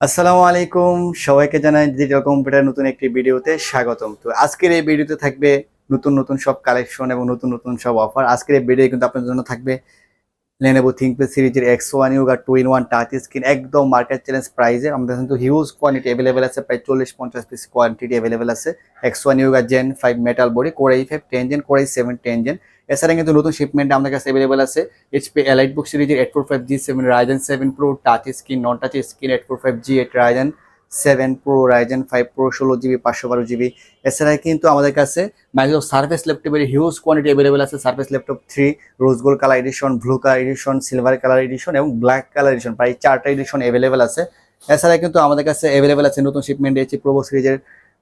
আসসালামু আলাইকুম। সবাইকে জানাই ডিজিটাল কম্পিউটার নতুন একটি ভিডিওতে স্বাগতম। তো আজকের এই ভিডিওতে থাকবে নতুন নতুন সব কালেকশন এবং নতুন নতুন সব অফার আজকের এই ভিডিও কিন্তু আপনার জন্য থাকবে লেনেভো থিঙ্কপ্যাড সিরিজের X one Yoga two in one touch screen একদম মার্কেট চ্যালেঞ্জ প্রাইসে আমাদের কিন্তু হিউজ কোয়ান্টিটি অ্যাভেলেবেল আছে, প্রায় চল্লিশ পঞ্চাশ পিস কোয়ান্টিটি অ্যাভেলেবেল আছে X one Yoga gen five metal body core i five ten gen core i seven ten gen এছাড়া কিন্তু নতুন শিপমেন্ট আমাদের কাছে অ্যাভেলেবেল আছে এইচপি এলাইট বুক সিরিজের eight four five G seven Ryzen seven pro touch screen non touch screen eight four five G eight Ryzen seven pro Ryzen five pro ষোলো GB পাঁচশো বারো জিবি এছাড়া কিন্তু আমাদের কাছে মাইক্রোসফট সার্ফেস ল্যাপটপের huge quantity available আছে। Surface laptop three rose gold colour edition blue colour edition silver colour edition এবং ব্ল্যাক কালার এডিশন প্রায় চারটা এডিশন অ্যাভেলেবেল আছে। এছাড়া কিন্তু আমাদের কাছে অ্যাভেলেবেল আছে নতুন শিপমেন্ট এসেছে প্রোবো সিরিজের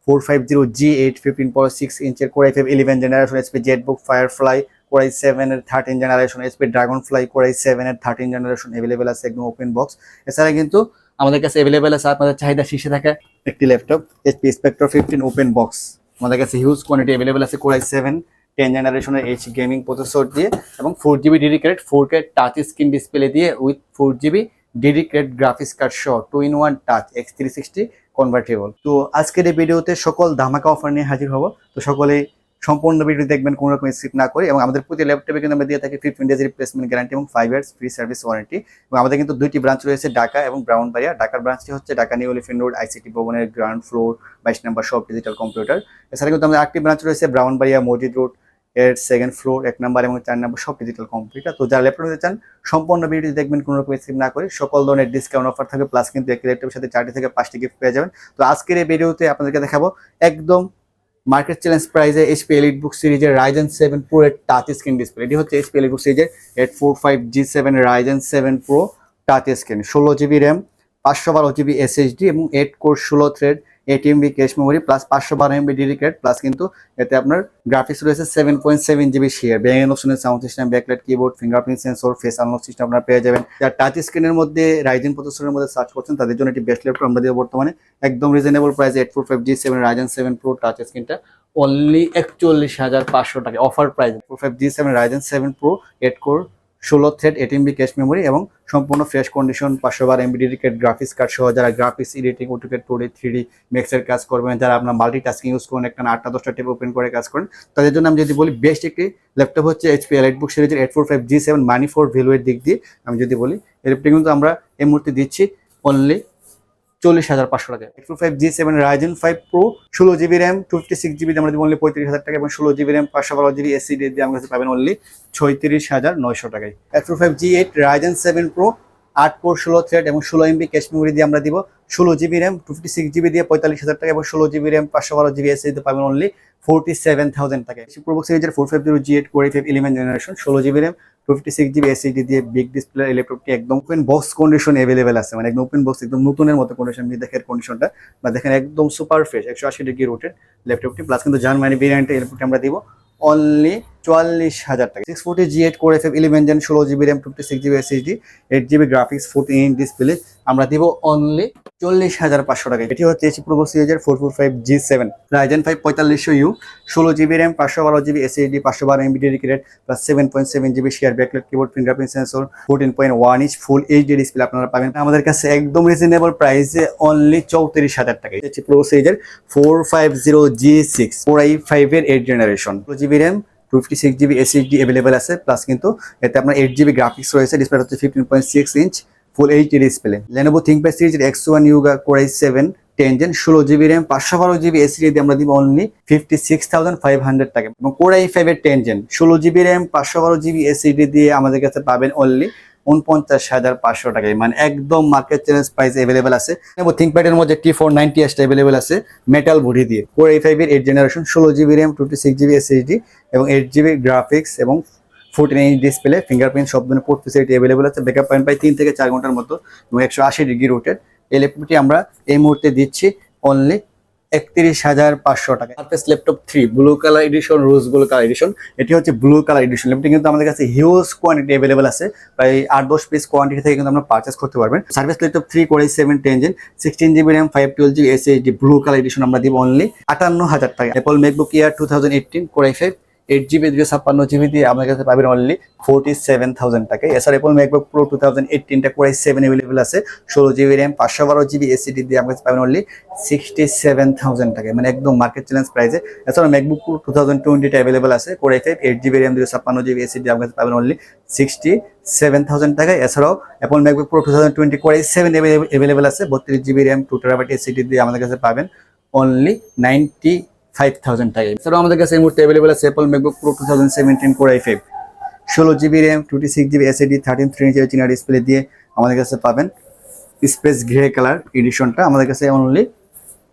four five zero G eight fifteen পর six ইঞ্চের core i five eleven generation SP jet book Firefly core i seven এর thirteen generation SP Dragonfly core i seven এর থার্টিন জেনারেশন অ্যাভেলেবেল আছে একদম open box এছাড়া কিন্তু আমাদের কাছে available আছে, আপনাদের চাহিদা শীর্ষে থাকা। একটি laptop HP Spectre fifteen open box আমাদের কাছে হিউজ কোয়ান্টিটি অ্যাভেলেবেল আছে কোরাই সেভেন টেন জেনারেশনের এইচ গেমিং প্রসেসর দিয়ে এবং four GB dedicated four K touch screen display দিয়ে with four GB dedicated graphics card সহ two in one touch X three sixty convertible তো আজকের এই ভিডিওতে সকল ধামাকা অফার নিয়ে হাজির হব। তো সকলেই সম্পূর্ণ ভিডিও দেখবেন, কোনো রকম স্কিপ না করে এবং আমাদের প্রতি ল্যাপটপে কিন্তু আমরা দিয়ে থাকি ফিফটিন ডেজ রিপ্লেসমেন্ট গ্যারান্টি এবং five years free service warranty এবং আমাদের কিন্তু দুইটি ব্রাঞ্চ রয়েছে, ঢাকা এবং ব্রাউন ব্রাউনবাড়িয়া ঢাকার ব্রাঞ্চটি হচ্ছে Dhaka New Elephant Road ICT ভবনের গ্রাউন্ড ফ্লোর বাইশ নাম্বার সব ডিজিটাল কম্পিউটার এছাড়া কিন্তু আমাদের আরেকটি ব্রাঞ্চ রয়েছে ব্রাউন ব্রাউনবাড়িয়া মসজিদ রোডের সেকেন্ড ফ্লোর এক নাম্বার এবং চার নাম্বার সব ডিজিটাল কম্পিউটার তো যারা ল্যাপটপ নিতে চান, সম্পূর্ণ ভিডিও দেখবেন, কোনো রকম স্কিপ না করে। সকল ধরনের ডিসকাউন্ট অফার থাকবে প্লাস কিন্তু একটি ল্যাপটপের সাথে চারটি থেকে পাঁচটি গিফট পেয়ে যাবেন। তো আজকের এই ভিডিওতে আপনাদেরকে দেখাবো, একদম মার্কেট চ্যালেঞ্জ প্রাইজে এইচপি এলিট বুক সিরিজের রাইজেন সেভেন প্রো এর টাচ স্ক্রিন ডিসপ্লে এটি হচ্ছে এইচপি এলিট বুক সিরিজের eight four five G seven Ryzen seven pro touch screen ষোলো জিবি র্যাম পাঁচশো বারো জিবি এসএসডি এবং এইট কোর ষোলো thread eight MB cache memory plus পাঁচশো বারো এমবি ডেডিকেট প্লাস কিন্তু এতে আপনার গ্রাফিক্স রয়েছে seven point seven GB share ব্যাঙ্গেন অপশনের sound system backlight keyboard fingerprint sensor face unlock system আপনারা পেয়ে যাবেন। যারা টাচ স্ক্রিনের মধ্যে রাইজেন প্রসেসরের মধ্যে সার্চ করছেন তাদের জন্য একটি বেস্ট ল্যাপটপ আমরা দিব বর্তমানে। একদম reasonable price eight four five G seven Ryzen seven pro touch স্ক্রিনটা অনলি একচল্লিশ হাজার পাঁচশো টাকা। Offer price four five G seven Ryzen seven pro eight core ষোলো thread eight MB cache memory এবং সম্পূর্ণ ফ্রেশ কন্ডিশন পাঁচশো বার এমবি ডেডিকেট গ্রাফিক্স কার্ড সহ যারা গ্রাফিক্স এডিটিং ওটুকেট টু ডি থ্রি ডি মেক্সের কাজ করবেন, যারা আপনার মাল্টি টাস্কিং ইউজ করেন, একটা আটটা, দশটা টেপ ওপেন করে কাজ করেন, তাদের জন্য আমি যদি বলি বেস্ট একটি ল্যাপটপ হচ্ছে এইচপি এলাইট বুক সিরিজের eight four five G seven money for ভ্যালুয়ের দিক দিয়ে আমি যদি বলি, এর কিন্তু আমরা এই মুহূর্তে দিচ্ছি অনলি চল্লিশ হাজার পাঁচশো টাকা। একটু five G seven Ryzen five pro ষোলো GB RAM two fifty six GB আমরা দিব অনলি পঁয়ত্রিশ হাজার টাকা এবং ষোলো জিবি র্যাম পাঁচশো বারো জিবি এসি দিয়ে আমার কাছে পাবেন অনলি ছয়ত্রিশ হাজার নয়শো টাকায়। একটু five G eight Ryzen seven pro আট কোর, ষোলো থ্রেড এবং ষোলো এমবি ক্যাশ মেমোরি দিয়ে আমরা দিব ষোলো GB RAM two fifty six GB দিয়ে পঁয়তাল্লিশ হাজার টাকা এবং ষোলো জিবি র্যাম পাঁচশো বারো জিবি এসি দিতে পাবেন অনলি ফোরটি সেভেন থাউজেন্ড টাকা প্রোবক্স সিরিজের four five zero G eight core five eleven generation ষোলো GB RAM two fifty six GB SSD দিয়ে বিগ ডিসপ্লে ল্যাপটপটি একদম ওপেন বক্স কন্ডিশন অ্যাভেলেবেল আছে। মানে একদম ওপেন বক্স একদম নতুনের মতো কন্ডিশন আপনি দেখেন কন্ডিশনটা বা দেখেন একদম সুপার ফ্রেশ একশো আশি ডিগ্রি রোটেড ল্যাপটপটি প্লাস কিন্তু জার্মানি ভেরিয়েন্টের ল্যাপটপটি আমরা দিব। অনলি চুয়াল্লিশ হাজার টাকা। Six forty G eight core F eleven gen ষোলো GB RAM fifty six GB SSD eight GB graphics forty in display আমরা দিব অনলি চল্লিশ হাজার পাঁচশো টাকা এটি হচ্ছে এইচ প্রো সিরিজের four four five G seven Ryzen five পঁয়তাল্লিশশো ইউ ষোলো জিবি র্যাম পাঁচশো বারো জিবি এসএসডি পাঁচশো বারো MB dedicated plus seven point seven GB share backlit keyboard fingerprint sensor fourteen point one inch full HD display আপনারা পাবেন। আমাদের কাছে একদম রিজনেবল প্রাইসে অনলি চৌত্রিশ হাজার টাকা। এইচ প্রো সিরিজের four five zero G six four I ফাইভের eight generation GB RAM two fifty six GB SSD available আছে প্লাস কিন্তু এতে আপনার এইট জিবি গ্রাফিক্স রয়েছে ডিসপ্লে হচ্ছে fifteen point six inch full HD display Lenovo ThinkPad সিরিজের X one Yoga core i seven ten gen ষোলো GB RAM পাঁচশো বারো জিবি এসি দিয়ে আমরা দিব only fifty six thousand five hundred টাকা। এবং কোরাই ফাইভের টেন জেন ষোলো জিবি র্যাম পাঁচশো বারো জিবি এসিডি দিয়ে আমাদের কাছে পাবেন অনলি উনপঞ্চাশ হাজার পাঁচশো টাকায়। মানে একদম মার্কেট চ্যালেঞ্জ প্রাইস অ্যাভেলেবেল আছে। এবং থিঙ্কপ্যাডের মধ্যে টি ফোর নাইনটি এসটা অ্যাভেলেবেল আছে মেটাল বডি দিয়ে। কোর এই ফাইভের এইট জেনারেশন ষোলো GB RAM twenty six GB SSD এবং এইট জিবি গ্রাফিক্স এবং ফোরটিন ইঞ্চ ডিসপ্লে ফিঙ্গারপ্রিন্ট সব ধরনের পোর্ট ফেসিলিটি অ্যাভেলেবল আছে। ব্যাকআপ পয়েন্ট প্রায় তিন থেকে চার ঘণ্টার মতো এবং একশো আশি ডিগ্রি রোটেড এই ল্যাপটপটি আমরা এই মুহূর্তে দিচ্ছি অনলি একত্রিশ হাজার পাঁচশো টাকা। Surface laptop three blue colour edition rose gold colour edition এটি হচ্ছে ব্লু কালার এডিশন ল্যাপটপ কিন্তু আমাদের কাছে হিউজ কোয়ান্টিটি অ্যাভেলেবল আছে। প্রায় আট দশ পিস কোয়ান্টিটি থেকে কিন্তু আমরা পারচেস করতে পারবেন। Service laptop three core seven ten gen sixteen GB RAM five twelve GB SSD blue colour edition আমরা দিব অনলি আটান্ন হাজার টাকা Apple MacBook year two thousand eighteen core i five eight GB দুশো ছাপ্পান্ন জিবি দিয়ে আমাদের কাছে পাবেন অনলি ফোর্টি সেভেন থাউজেন্ড টাকা। এছাড়া Apple MacBook pro two thousand এইটিনটা core i seven available আছে। ষোলো জিবি র্যাম পাঁচশো বারো জিবি এসিডি দিয়ে আমাদের কাছে পাবেন অনলি সিক্সটি সেভেন থাউজেন্ড টাকা। মানে একদম মার্কেট চ্যালেঞ্জ প্রাইসে এছাড়া ম্যাকবুক প্রো টু থাউজেন্ড টোয়েন্টিটা অ্যাভেলেবল আছে। Core i five eight GB RAM দুশো ছাপ্পান্ন জিবি এসিডি আমাদের কাছে পাবেন অনলি সিক্সটি সেভেন থাউজেন্ড টাকায় এছাড়াও Apple MacBook pro two thousand twenty core i seven available আছে। বত্রিশ GB RAM two terabyte SSD দিয়ে আমাদের কাছে পাবেন অনলি নাইনটি ফাইভ থাউজেন্ড টাকা। এছাড়াও আমাদের কাছে এই অ্যাভেলেবল আছে Apple MacBook pro two thousand seventeen core i five ষোলো জিবি র্যাম টুটি six GB SSD thirteen three ইঞ্চের চিনা ডিসপ্লে দিয়ে আমাদের কাছে পাবেন স্পেস গ্রে কালার এডিশনটা আমাদের কাছে অনলি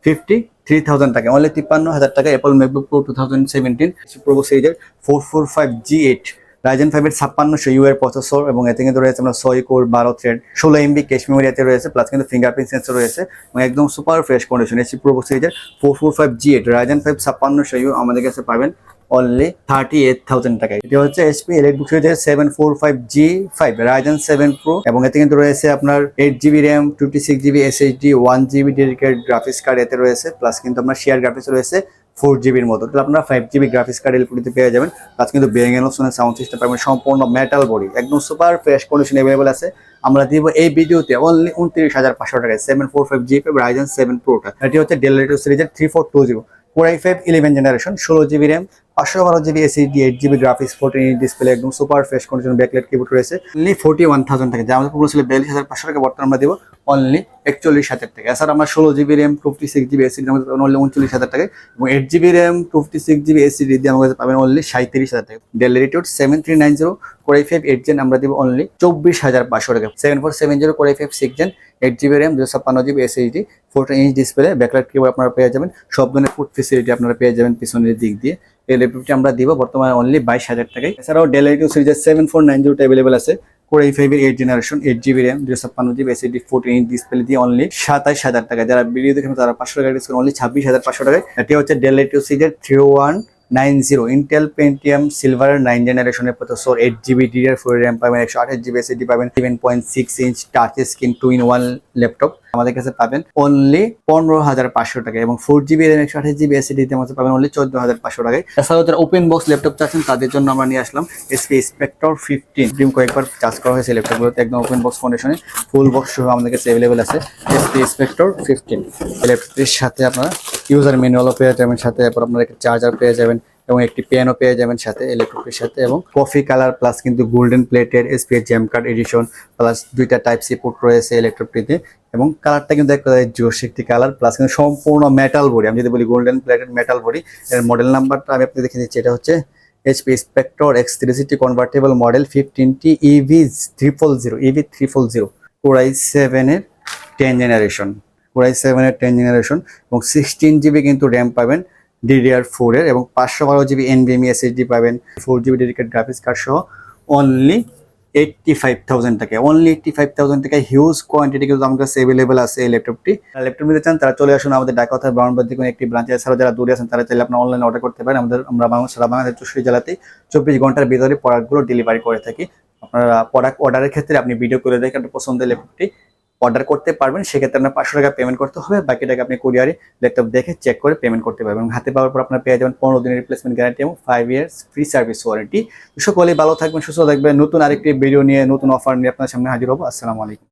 ফিফটি থ্রি থাউজেন্ড টাকা অনলি তিপ্পান্ন হাজার টাকা Apple MacBook pro two thousand seventeen pro সিরিজের four four five G eight Ryzen ফাইভের ছাপ্পান্নশো ইউ এর প্রসেসর এবং এতে কিন্তু রয়েছে আমরা ছয় কোর বারো থ্রেড ষোলো এমবি ক্যাশ মেমোরি এতে রয়েছে প্লাস কিন্তু ফিঙ্গারপ্রিন্ট সেন্সর রয়েছে এবং একদম সুপার ফ্রেশ কন্ডিশন এসি প্রো সিরিজের four four five G eight Ryzen five ছাপ্পান্নশো U আমাদের কাছে পাবেন অনলি থার্টি এইট থাউজেন্ড টাকায়। এটি হচ্ছে এসপি এলিট বুক সিরিজের seven four five G five Ryzen seven pro এবং এতে কিন্তু রয়েছে আপনার eight GB RAM fifty six GB SSD one GB dedicated graphics card এতে রয়েছে প্লাস কিন্তু আপনার শেয়ার গ্রাফিক্স রয়েছে ফোর জিবির মতো। তাহলে আপনারা ফাইভ জিবি গ্রাফিক্স কার্ড এলপিডিতে পেয়ে যাবেন। প্লাস কিন্তু বেঙ্গেল সাউন্ড সিস্টেম পাবেন সম্পূর্ণ মেটাল বডি একদম সুপার ফ্রেশ কন্ডিশন অ্যাভেলেবল আছে। আমরা দিব এই ভিডিওতে অনলি উনত্রিশ হাজার পাঁচশো টাকায় seven four five G Ryzen seven প্রোটা এটি হচ্ছে ডেল রেডিও সিরিজের three four two zero core I five eleven generation ষোলো জিবি র্যাম পাঁচশো বারো GB SSD eight GB graphics fourteen display একদম super fresh condition backlit keyboard রয়েছে। অনলি ফোর্টি ওয়ান থাউজেন্ড টাকা যা আমাদের পুরো ছিল বিয়াল্লিশ হাজার পাঁচশো টাকা বর্তমানে আমরা দিব অনলি একচল্লিশ হাজার টাকা। এছাড়া আমরা ষোলো GB RAM fifty six GB SSD আমাদের অনলি উনচল্লিশ হাজার টাকা। এবং eight GB RAM fifty six GB SSD দিয়ে আমাদের পাবেন অনলি সাঁত্রিশ হাজার টাকা। Dell Latitude seven three nine zero core i five eight gen আমরা দিব অনলি চব্বিশ হাজার পাঁচশো টাকা। Seven four seven zero core i five six gen eight GB RAM দুশো ছাপ্পান্ন GB SSD fourteen inch display backlight keyboard আপনারা পেয়ে যাবেন। সব ধরনের ফুড ফেসিলিটি আপনারা পেয়ে যাবেন পিছনের দিক দিয়ে। এই ল্যাপটপটি আমরা দিব, বর্তমানে অনলি বাইশ হাজার টাকায়। এছাড়াও ডেল এইটিউ সিরিজের সেভেন ফোর নাইন জিরোটা অ্যাভেলেবল আছে। কোর এই ফাইভের eight generation eight GB RAM দুশো ছাপ্পান্ন GB SSD fourteen inch display দিয়ে অনলি সাতাশ হাজার টাকা। যারা ভিডিও দেখেন তারা পাঁচশো টাকা ডিসকাউন্ট অনলি ছাব্বিশ হাজার পাঁচশো টাকায়। এটি হচ্ছে ডেল এইটিউ সিজের three one nine zero Intel Pentium silver nine জেনারেশনের processor eight GB DDR four RAM পাবেন, একশো আঠাশ জিবি এসএডি পাবেন seven point six inch touch screen two in one laptop আমাদের কাছে পাবেন অনলি পনেরো হাজার পাঁচশো টাকা এবং ফোর জিবি র্যাম একশো আঠাশ জিবি এসএডিতে আমাদের পাবেন অনলি চোদ্দ হাজার পাঁচশো টাকায়। এছাড়াও যারা ওপেন বক্স ল্যাপটপ চাচ্ছেন, তাদের জন্য আমরা নিয়ে আসলাম এসপি স্পেক্টর ফিফটিন ড্রিম কয়েকবার চার্জ করা হয়েছে ল্যাপটপগুলোতে একদম ওপেন বক্স কন্ডিশনে ফুল বক্স সহ আমাদের কাছে অ্যাভেলেবেল আছে এসপি স্পেক্টর ফিফটিন ল্যাপটপটির সাথে আপনারা ইউজার ম্যানুয়ালও পেয়ে যাবেন, সাথে আপনারা চার্জার পেয়ে যাবেন। এবং একটি পেনও পেয়ে যাবেন সাথে ইলেকট্রিকের সাথে এবং কফি কালার প্লাস কিন্তু গোল্ডেন প্লেটের এসপি জ্যাম কার্ড এডিশন প্লাস দুইটা টাইপ সি পোর্ট রয়েছে ইলেকট্রিকটিতে এবং কালারটা কিন্তু একটা জোশ একটি কালার প্লাস কিন্তু সম্পূর্ণ মেটাল বডি আমি যদি বলি গোল্ডেন প্লেটেড মেটাল বডি এর মডেল নাম্বারটা আমি আপনাকে দেখে দিচ্ছি। এটা হচ্ছে HP Spectre X three sixty convertible model fifteen T EV triple zero EV triple zero core i সেভেনের টেন জেনারেশন কোরাই সেভেনের টেন জেনারেশন এবং সিক্সটিন জিবি কিন্তু র্যাম পাবেন। ডিডিআর ফোরের এবং পাঁচশো বারো জিবি এনবিএমই এসএসডি পাবেন four GB dedicated graphics card সহ অনলি এইটটি ফাইভ থাউজেন্ড টাকা অনলি এইটটি ফাইভ থাউজেন্ড টাকা হিউজ কোয়ান্টিটি কিন্তু আমার কাছে অ্যাভেলেবল আছে এই ল্যাপটপটি ল্যাপটপ নিতে চান, তারা চলে আসুন আমাদের ঢাকা অথবা ব্রাউনবাদ কোনো একটি ব্রাঞ্চে এছাড়াও যারা দূরে আছেন, তারা চাইলে আপনার অনলাইনে অর্ডার করতে পারেন। আমাদের, আমরা বাংলা, সারা বাংলাদেশ চৌষট্টি জেলাতে চব্বিশ ঘণ্টার ভিতরে প্রোডাক্টগুলো ডেলিভারি করে থাকি। আপনারা প্রোডাক্ট অর্ডারের ক্ষেত্রে আপনি ভিডিও করে দেখে পছন্দের ল্যাপটপটি অর্ডার করতে পারবেন, সেক্ষেত্রে আপনার পাঁচশো টাকা পেমেন্ট করতে হবে বাকি টাকা আপনি কুরিয়ারে ল্যাপটপ দেখে চেক করে পেমেন্ট করতে পারবেন এবং হাতে পাওয়ার পর আপনার পেয়ে যাবেন পনেরো দিনের রিপ্লেসমেন্ট গ্যারান্টি এবং five years free service warranty সকলেই ভালো থাকবেন, সুস্থ থাকবেন। নতুন আরেকটি ভিডিও নিয়ে, নতুন অফার নিয়ে আপনার সামনে হাজির হব। আসসালামু আলাইকুম।